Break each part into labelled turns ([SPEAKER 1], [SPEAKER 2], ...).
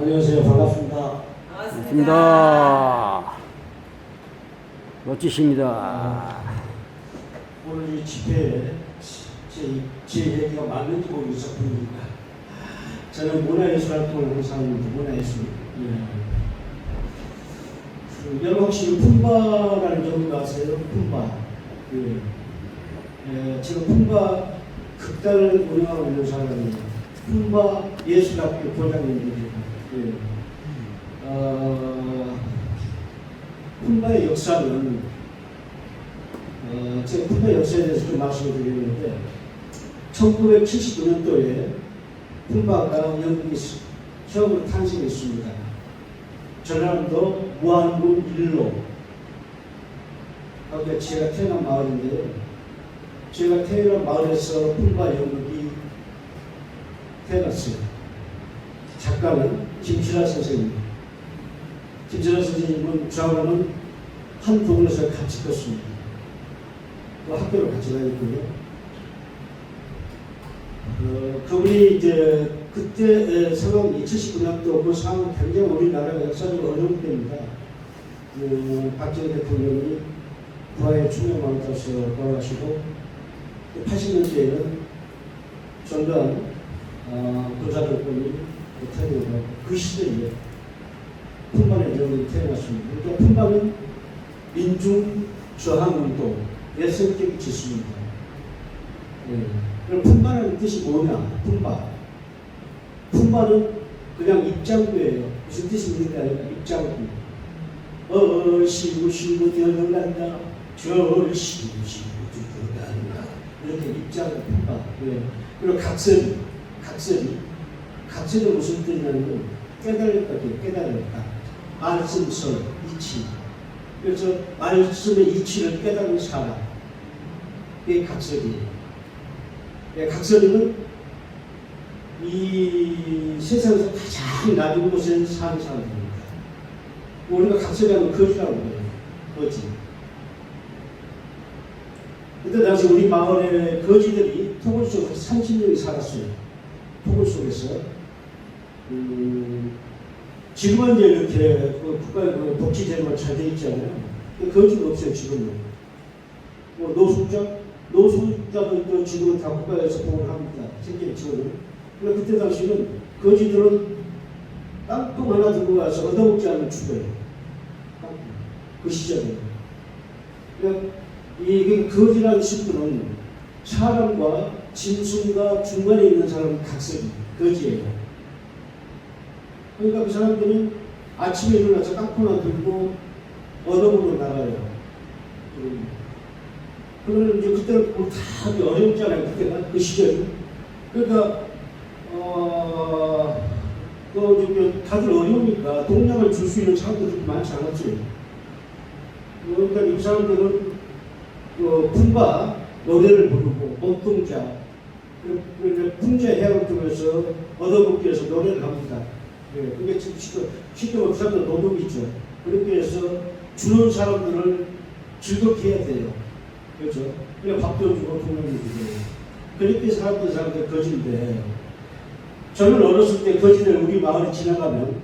[SPEAKER 1] 안녕하세요. 반갑습니다.
[SPEAKER 2] 반갑습니다. 멋지십니다.
[SPEAKER 1] 오늘 이 집회에 제, 제 얘기가 맞는지 모르겠어 보니까 저는 문화예술 활동을 항상 문화예술 예. 그 여러분 혹시 품바라는 경우 아세요? 품바 예. 예, 제가 품바 극단을 운영하고 있는 사람이에요. 품바 예술학교 교장님들이에요. 예. 어, 품바의 역사는 어, 제가 품바 역사에 대해서 좀 말씀을 드리는데 1979년도에 품바가 영국에 시- 처음으로 탄생했습니다. 전라남도 무안군 일로 거기가 제가 태어난 마을인데요. 제가 태어난 마을에서 품바 연극이 태어났어요. 작가는 김치라 선생님. 김치라 선생님은 저하고는 한 동네에서 같이 컸습니다. 또 학교를 같이 다녔고요. 어, 그분이 이제 그때 상황 2019년도 그 상황 굉장히 우리나라가 역사적으로 어려운 때입니다. 그 박정희 대통령이 부하의 충명을 따서 돌아가시고 80년대에는 전두환 어, 군사정권이 태어나고 그 시대에 품반의 명이 태어났습니다. 그러니까 품반은 민중 저항운동의 성격이 짙습니다. 예. 그럼 품바라는 뜻이 뭐냐? 품바. 품바는 그냥 입장구예요. 무슨 뜻입니까? 입장구. 어, 시구, 시구, 뛰어간다. 저, 시구, 시구, 뛰어간다. 이렇게 입장구, 품바. 예. 그리고 각설이. 각설이. 각설이 무슨 뜻이냐면 깨달을 것 깨달을까. 말씀 설, 이치. 그래서 말씀의 이치를 깨달은 사람. 그게 각설이에요. 네, 각설이는 이 세상에서 가장 낮은 곳에 사는 사람입니다. 우리가 각설이하면 거지라고 그래요. 거지. 그때 당시 우리 마을에 거지들이 토굴 속에서 30년이 살았어요. 토굴 속에서. 음, 지금은 이제 이렇게 그 국가의 그 복지제도가 잘 돼 있잖아요. 근데 거지가 없어요, 지금은. 뭐 노숙자? 노숙자도 또 지금은 다 국가에서 보호를 합니다. 생계 지원을. 그런데 그때 당시는 거지들은 땅콩 하나 들고 가서 얻어먹지 않으면 죽어요. 그 시절에. 그러니까 이 거지라는 식구는 사람과 짐승과 중간에 있는 사람은 각설이 거지예요. 그러니까 그 사람들은 아침에 일어나서 하나 들고 얻어먹으러 나가요. 음. 그러면 이제 그때는 하기 어렵잖아요. 그때가 그 시절. 그러니까 어, 그 다들 어려우니까 동력을 줄 수 있는 사람들이 많지 않았죠. 그러니까 이 사람들은 그 품바 노래를 부르고 몸통자 그리고 풍자 해양을 통해서 얻어먹기 위해서 노래를 합니다. 예, 그게 지금 쉽게 말해서 노동이죠. 그렇게 해서 주는 사람들을 즐겁게 해야 돼요. 그렇죠? 그래 밥도 주고 돈을 주고 그렇게 살았던 사람들 거지인데 저는 어렸을 때 거지들 우리 마을에 지나가면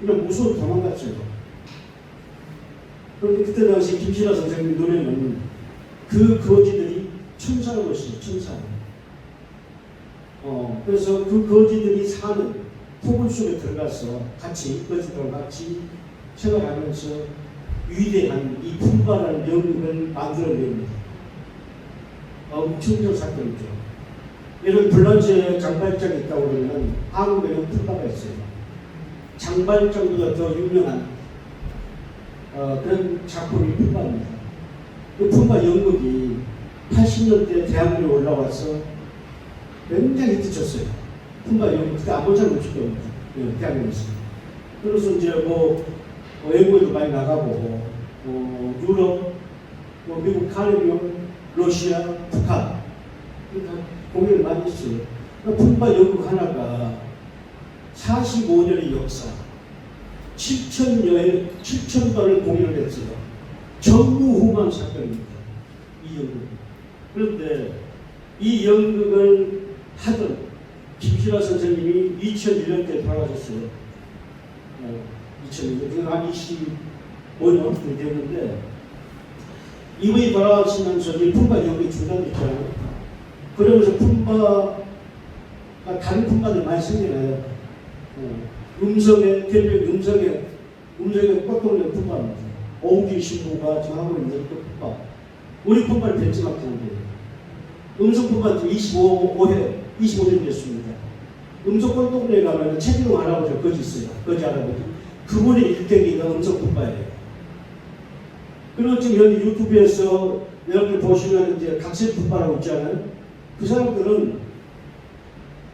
[SPEAKER 1] 그냥 무서워 도망갔어요. 그런데 그때 당시 김신아 선생님 노래는 그 거지들이 천사라고 했어요. 천사. 어, 그래서 그 거지들이 사는 토굴 속에 들어가서 같이 거지들과 같이 생활하면서 위대한 이 품바라는 영국을 만들어냅니다. 엄청난 사건이죠. 이런 불란지에 장발장이 있다고 그러면 한국에는 품바가 있어요. 장발장보다 더 유명한 어, 그런 작품이 품바입니다. 그 품바 연극이 80년대 대한민국에 올라와서 굉장히 히트쳤어요. 품바 연극 그때 잘 못칠 겁니다. 예, 대한민국에서. 그래서 이제 뭐 어, 외국에도 많이 나가고 어, 유럽, 뭐 미국 카리비안, 러시아, 북한 그러니까 공연을 많이 했어요. 그러니까 품바 연극 하나가 45년의 역사, 7천여의 7천 번을 공연을 했어요. 전무후무한 사건입니다. 이 연극. 그런데 이 연극을 하던 김신아 선생님이 2001년 때 돌아가셨어요. 어, 2000년, 지금 한 25년 됐는데 이분이 돌아가시면서 이 품바 여기 중단됐잖아요. 그러면서 품바가 다른 품바들 많이 생겨나요. 어, 음성의 대표 음성의 음성의 꽃동네 품바입니다. 오기 신부가 지금 하고 있는 그 품바. 우리 품바를 한 거예요. 음성 품바 25회 25년 됐습니다. 음성 꽃동네에 가면 최진웅 할아버지가 거기 있어요. 거기 할아버지. 그분이 일대기가 음성 품바예요. 그리고 지금 여기 유튜브에서 여러분들 보시면 이제 각색 분바라고 있잖아요. 그 사람들은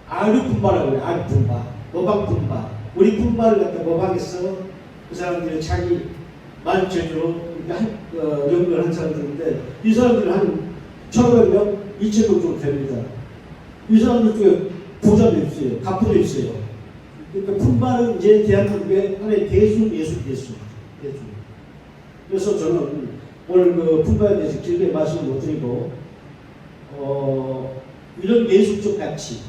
[SPEAKER 1] 아류 분바라고 해요. 아류 분바, 모방 분바. 우리 분바를 갖다 모방해서 그 사람들이 자기 말 제주로 이렇게 한, 어, 사람들인데 이 사람들은 한 1,500명, 2,000명 정도 됩니다. 이 사람들 중에 부자도 있어요. 가부도 있어요. 그러니까 분바는 이제 대한민국의 하나의 대중 예술 예술 대중. 그래서 저는 오늘 그 품바에 대해서 길게 말씀을 못 드리고 어, 이런 예술적 가치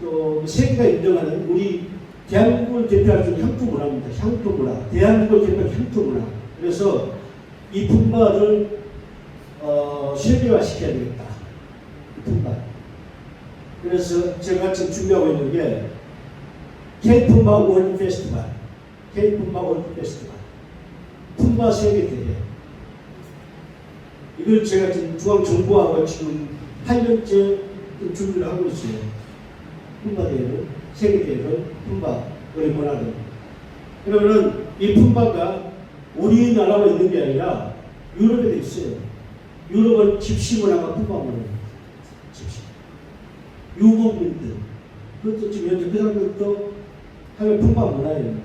[SPEAKER 1] 또 세계가 인정하는 우리 대한민국을 대표할 수 있는 향토 문화입니다. 향토 문화. 대한민국을 대표할 향토 문화. 그래서 이 품바를 어, 세계화 시켜야 되겠다. 이 품바. 그래서 제가 지금 준비하고 있는 게 K-품바 월드 페스티벌. K-품바 월드 페스티벌. 품바 세계 대회. 이걸 제가 지금 중앙 정부하고 지금 8년째 준비를 하고 있어요. 품바 대회를, 세계 대회를, 품바, 우리 문화를. 그러면은 이 품바가 우리나라만 있는 게 아니라 유럽에도 있어요. 유럽은 집시 문화가 품바 문화입니다. 집시. 유목민들. 그것도 지금 현재 그 사람들도 하면 품바 문화예요.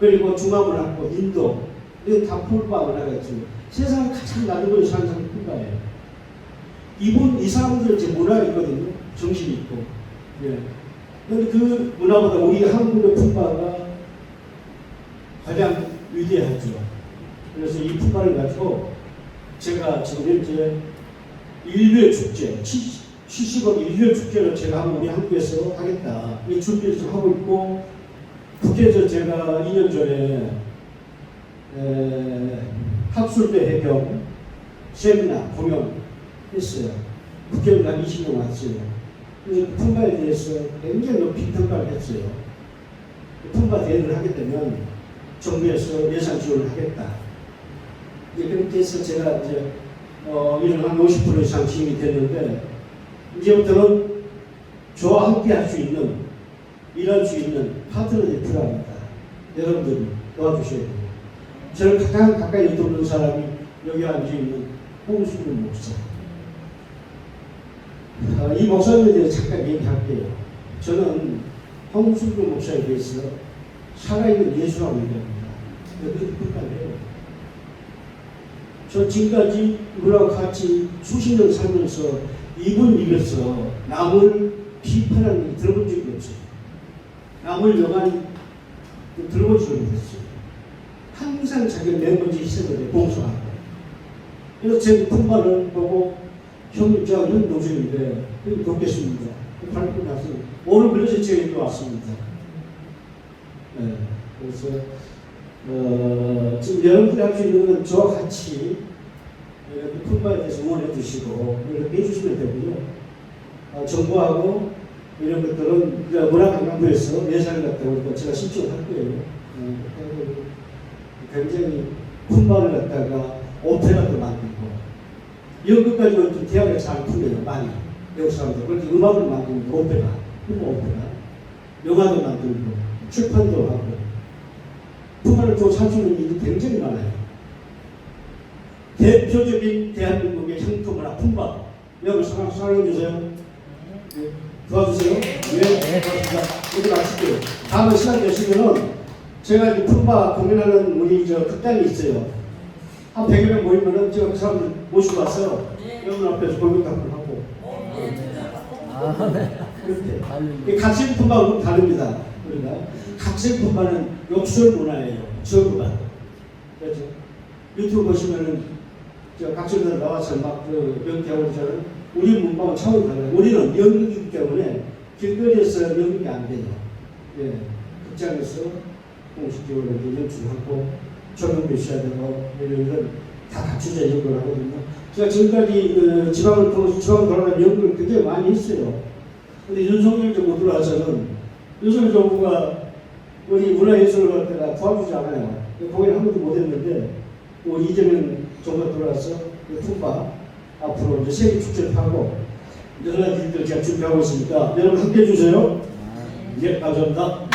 [SPEAKER 1] 그리고 중화문화고 인도. 이건 다 품바 문화가 있죠. 세상에 가장 낮은 사는 사람이 품바예요. 이분, 이 사람들 제 문화가 있거든요. 정신이 있고. 예. 근데 그 문화보다 우리 한국의 품바가 가장 위대하죠. 그래서 이 품바를 가지고 제가 지금 현재 인류의 축제, 70억 인류의 축제를 제가 한번 우리 한국에서 하겠다. 이 준비를 좀 하고 있고, 국회에서 제가 2년 전에 에, 학술대 해경 세미나 공연 했어요. 국회의원 한 20명 왔어요. 그래서 그 품바에 대해서 굉장히 높이 평가를 했어요. 그 품바 대회를 하게 되면 정부에서 예산 지원을 하겠다. 이제 그렇게 해서 제가 이제 어, 이런 한 50% 이상 지원이 됐는데 이제부터는 저와 함께 할 수 있는 일할 수 있는 파트너들이 필요합니다. 여러분들이 도와주셔야 돼요. 저를 가장 가까이 두는 사람이 여기 앉아 있는 홍수근 목사. 어, 이 목사님에 대해서 잠깐 얘기할게요. 저는 홍수근 목사에 대해서 살아있는 예수라고 얘기합니다. 그렇게 끝까지요. 저 지금까지 이분하고 같이 수십 년 살면서 이분 입에서 남을 비판하는 얘기 들어본 적이 없어요. 남을 영한 들어본 적이 없어요. 항상 자기가 맨 먼저 희생을 해, 봉사하고. 그래서 제 품바를 보고 형님, 제가 현 동생인데, 돕겠습니다. 발표 나서, 오늘 그래서 제가 여기 왔습니다. 네, 그래서, 어, 지금 여러분들이 할 수 있는 건 저와 같이 이렇게 품바에 대해서 응원해 주시고, 이렇게 해주시면 되고요. 어, 정부하고 이런 것들은 문화관광부에서 예산을 갖다 우리가 제가 신청할 거예요. 어, 그리고 굉장히 품바를 갖다가 오페라도 만들고 연극까지 좀 대화가 잘 풀려요 많이 외국 사람들 그렇게 음악을 만드는 오페라 품바 오페라 영화도 만들고 출판도 하고 품바를 좀 사주는 일이 굉장히 많아요 대표적인 대한민국의 향토문화 품바. 여러분 사랑, 사랑해주세요. 네, 도와주세요. 네. 고맙습니다. 이제 마칠게요. 다음에 시간 되시면은 제가 이제 품바 공연하는 우리 저 극단이 있어요. 한 100여 명 모이면은 제가 그 사람들 모시고 와서 여러분 앞에서 공연 한번 하고.
[SPEAKER 2] 아, 네.
[SPEAKER 1] 그렇게. 이 각색 품바하고는 다릅니다. 우리가. 각색 품바는 욕설 문화예요. 저구가 그렇죠. 유튜브 보시면은 저 각색들 나와서 막그 연기하고 그러잖아요. 우리 문화와 차원이 달라요. 우리는 연극이기 때문에 길거리에서 연극이 안 돼요. 예. 극장에서 공식적으로 이제 연출하고 조명도 있어야 되고 이런 건다 갖춰져 있는 거라거든요. 제가 지금까지 그 지방을 돌아 지방 돌아다니 연구를 굉장히 많이 했어요. 근데 윤석열 정부 들어와서는 윤석열 정부가 우리 문화예술을 갖다가 도와주지 않아요. 공연 한 번도 못 했는데 뭐 이재명 정부가 들어와서 그 품바 앞으로 이제 세계 축제하고 여러 가지 일들 제가 준비하고 있으니까 여러분 함께 해주세요. 예, 감사합니다.